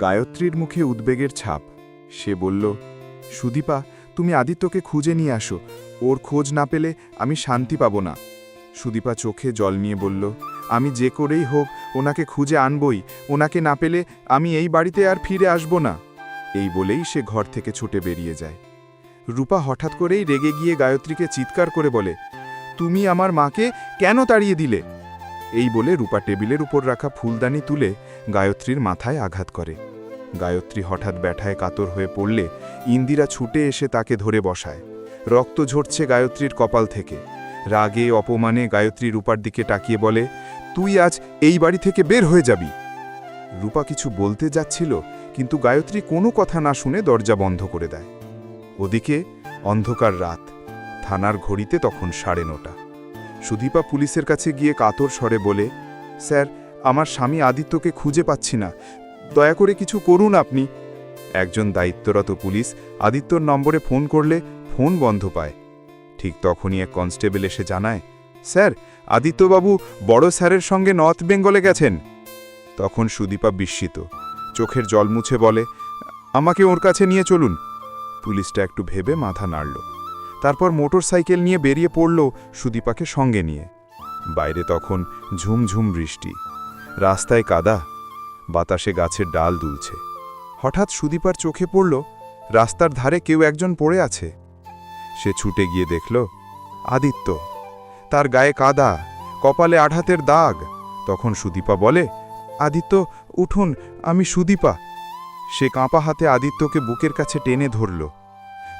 গায়ত্রীর মুখে উদ্বেগের ছাপ। সে বলল, সুদীপা, তুমি আদিত্যকে খুঁজে নিয়ে আসো। ওর খোঁজ না পেলে আমি শান্তি পাব না। সুদীপা চোখে জল নিয়ে বলল, আমি যে করেই হোক, ওনাকে খুঁজে আনবই। ওনাকে না পেলে আমি এই বাড়িতে আর ফিরে আসব না। এই বলেই সে ঘর থেকে ছুটে বেরিয়ে যায়। রূপা হঠাৎ করেই রেগে গিয়ে গায়ত্রীকে চিৎকার করে বলে, তুমি আমার মাকে কেন তাড়িয়ে দিলে? এই বলে রূপা টেবিলের উপর রাখা ফুলদানি তুলে গায়ত্রীর মাথায় আঘাত করে। গায়ত্রী হঠাৎ ব্যাঠায় কাতর হয়ে পড়লে ইন্দিরা ছুটে এসে তাকে ধরে বসায়। রক্ত ঝরছে গায়ত্রীর কপাল থেকে। রাগে, অপমানে গায়ত্রী রূপার দিকে তাকিয়ে বলে, তুই আজ এই বাড়ি থেকে বের হয়ে যাবি? রূপা কিছু বলতে যাচ্ছিল, কিন্তু গায়ত্রী কোনো কথা না শুনে দরজা বন্ধ করে দেয়। ওদিকে অন্ধকার রাত। থানার ঘড়িতে তখন সাড়ে নটা। সুদীপা পুলিশের কাছে গিয়ে কাতর স্বরে বলে, স্যার, আমার স্বামী আদিত্যকে খুঁজে পাচ্ছি না। দয়া করে কিছু করুন আপনি। একজন দায়িত্বরত পুলিশ আদিত্যর নম্বরে ফোন করলে ফোন বন্ধ পায়। ঠিক তখনই এক কনস্টেবল এসে জানায়, স্যার, আদিত্যবাবু বড় স্যারের সঙ্গে নর্থ বেঙ্গলে গেছেন। তখন সুদীপা বিস্মিত, চোখের জল মুছে বলে, আমাকে ওর কাছে নিয়ে চলুন। পুলিশটা একটু ভেবে মাথা নাড়ল। তারপর মোটর সাইকেল নিয়ে বেরিয়ে পড়ল সুদীপাকে সঙ্গে নিয়ে। বাইরে তখন ঝুমঝুম বৃষ্টি। রাস্তায় কাদা, বাতাসে গাছের ডাল দুলছে। হঠাৎ সুদীপার চোখে পড়ল, রাস্তার ধারে কেউ একজন পড়ে আছে। সে ছুটে গিয়ে দেখল, আদিত্য। তার গায়ে কাদা, কপালে আঘাতের দাগ। তখন সুদীপা বলে, আদিত্য, উঠুন, আমি সুদীপা। সে কাঁপা হাতে আদিত্যকে বুকের কাছে টেনে ধরল।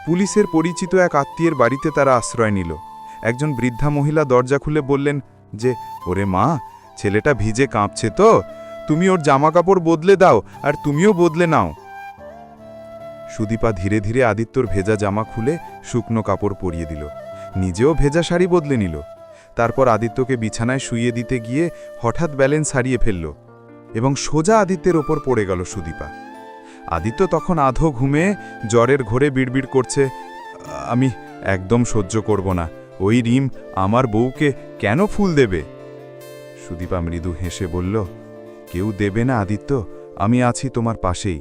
পুলিশের পরিচিত এক আত্মীয়ের বাড়িতে তারা আশ্রয় নিল। একজন বৃদ্ধা মহিলা দরজা খুলে বললেন, যে, ওরে মা, ছেলেটা ভিজে কাঁপছে তো। তুমি ওর জামাকাপড় বদলে দাও আর তুমিও বদলে নাও। সুদীপা ধীরে ধীরে আদিত্যর ভেজা জামা খুলে শুকনো কাপড় পরিয়ে দিল। নিজেও ভেজা শাড়ি বদলে নিল। তারপর আদিত্যকে বিছানায় শুইয়ে দিতে গিয়ে হঠাৎ ব্যালেন্স হারিয়ে ফেলল এবং সোজা আদিত্যের ওপর পড়ে গেল সুদীপা। আদিত্য তখন আধো ঘুমে জ্বরের ঘোরে বিড়বিড় করছে, আমি একদম সহ্য করব না। ওই রিম আমার বউকে কেন ফুল দেবে? সুদীপা মৃদু হেসে বলল, কেউ দেবে না আদিত্য, আমি আছি তোমার পাশেই।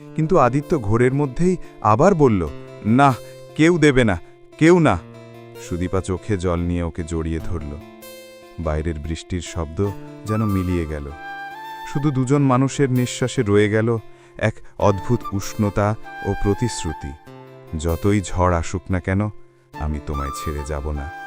কিন্তু আদিত্য ঘোরের মধ্যেই আবার বলল, না, কেউ দেবে না, কেউ না। সুদীপা চোখে জল নিয়ে ওকে জড়িয়ে ধরল। বাইরের বৃষ্টির শব্দ যেন মিলিয়ে গেল। শুধু দুজন মানুষের নিঃশ্বাসে রয়ে গেল এক অদ্ভুত উষ্ণতা ও প্রতিশ্রুতি। যতই ঝড় আসুক না কেন, আমি তোমায় ছেড়ে যাব না।